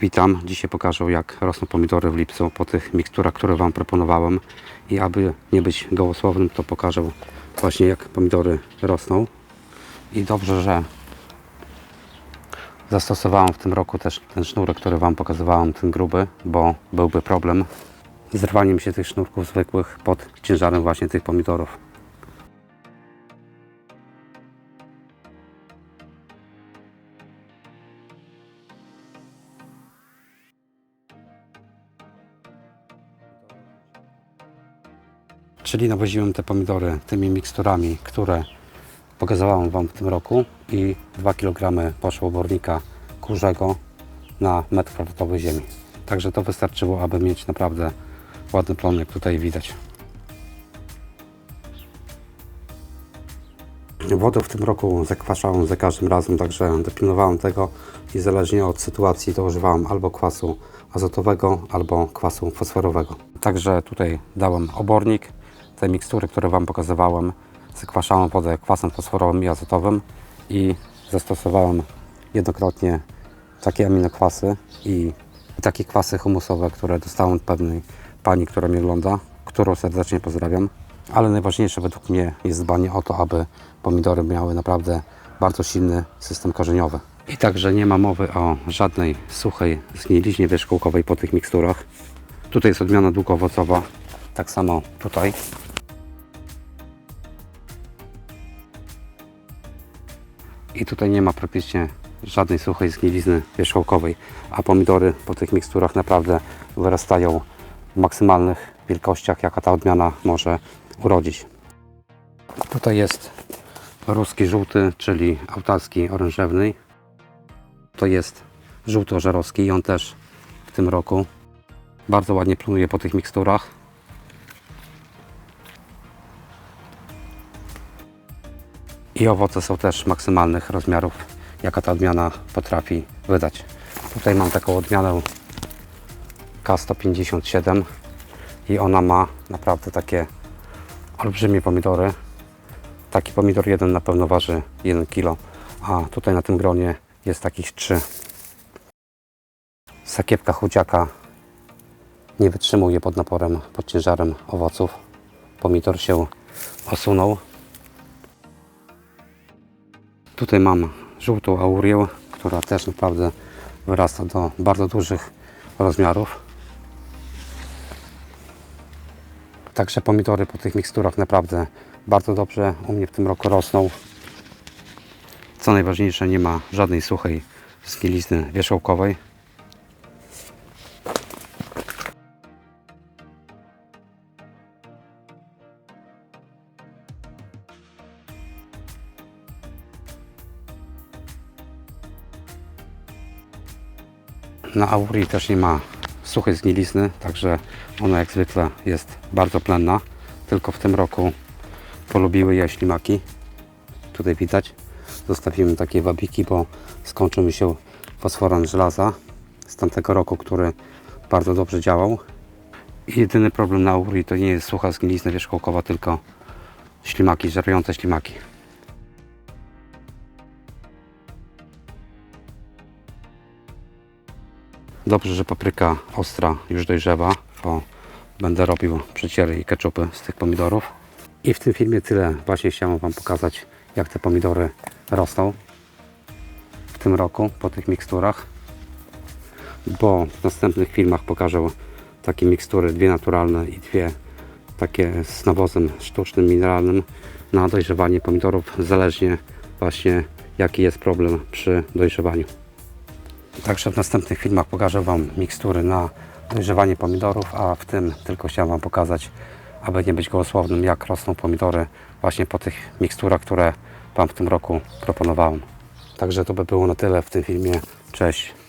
Witam. Dzisiaj pokażę jak rosną pomidory w lipcu po tych miksturach, które Wam proponowałem. I aby nie być gołosłownym, to pokażę właśnie jak pomidory rosną. I dobrze, że zastosowałem w tym roku też ten sznurek, który Wam pokazywałem, ten gruby, bo byłby problem z rwaniem się tych sznurków zwykłych pod ciężarem właśnie tych pomidorów. Czyli nawoziłem te pomidory tymi miksturami, które pokazywałem Wam w tym roku i 2 kg poszło obornika kurzego na metr kwadratowy ziemi. Także to wystarczyło, aby mieć naprawdę ładny plon, jak tutaj widać. Wodę w tym roku zakwaszałem za każdym razem, także dopilnowałem tego i zależnie od sytuacji to używałem albo kwasu azotowego, albo kwasu fosforowego. Także tutaj dałem obornik, te mikstury, które Wam pokazywałem, zakwaszałem wodę kwasem fosforowym i azotowym i zastosowałem jednokrotnie takie aminokwasy i takie kwasy humusowe, które dostałem od pewnej pani, która mnie ogląda, którą serdecznie pozdrawiam. Ale najważniejsze według mnie jest dbanie o to, aby pomidory miały naprawdę bardzo silny system korzeniowy. I także nie ma mowy o żadnej suchej zgniliźnie wierzchołkowej po tych miksturach. Tutaj jest odmiana długowocowa, tak samo tutaj. I tutaj nie ma praktycznie żadnej suchej zgnilizny wierzchołkowej, a pomidory po tych miksturach naprawdę wyrastają w maksymalnych wielkościach, jaka ta odmiana może urodzić. Tutaj jest ruski żółty, czyli autarski orężewny. To jest żółty ożerowski i on też w tym roku bardzo ładnie plonuje po tych miksturach. I owoce są też maksymalnych rozmiarów, jaka ta odmiana potrafi wydać. Tutaj mam taką odmianę K157 i ona ma naprawdę takie olbrzymie pomidory. Taki pomidor jeden na pewno waży 1 kg, a tutaj na tym gronie jest takich 3. Sakiewka chudziaka nie wytrzymuje pod naporem, pod ciężarem owoców. Pomidor się osunął. Tutaj mam żółtą aurię, która też naprawdę wyrasta do bardzo dużych rozmiarów. Także pomidory po tych miksturach naprawdę bardzo dobrze u mnie w tym roku rosną. Co najważniejsze, nie ma żadnej suchej zgnilizny wierzchołkowej. Na aurii też nie ma suchej zgnilizny, także ona jak zwykle jest bardzo plenna. Tylko w tym roku polubiły je ślimaki. Tutaj widać. Zostawiłem takie wabiki, bo skończył mi się fosforan żelaza z tamtego roku, który bardzo dobrze działał. Jedyny problem na aurii to nie jest sucha zgnilizna wierzchołkowa, tylko ślimaki, żerujące ślimaki. Dobrze, że papryka ostra już dojrzewa, bo będę robił przeciery i keczupy z tych pomidorów. I w tym filmie tyle. Właśnie chciałem Wam pokazać, jak te pomidory rosną w tym roku po tych miksturach. Bo w następnych filmach pokażę takie mikstury, dwie naturalne i dwie takie z nawozem sztucznym, mineralnym na dojrzewanie pomidorów, zależnie właśnie jaki jest problem przy dojrzewaniu. Także w następnych filmach pokażę Wam mikstury na dojrzewanie pomidorów, a w tym tylko chciałem Wam pokazać, aby nie być gołosłownym, jak rosną pomidory właśnie po tych miksturach, które Wam w tym roku proponowałem. Także to by było na tyle w tym filmie. Cześć!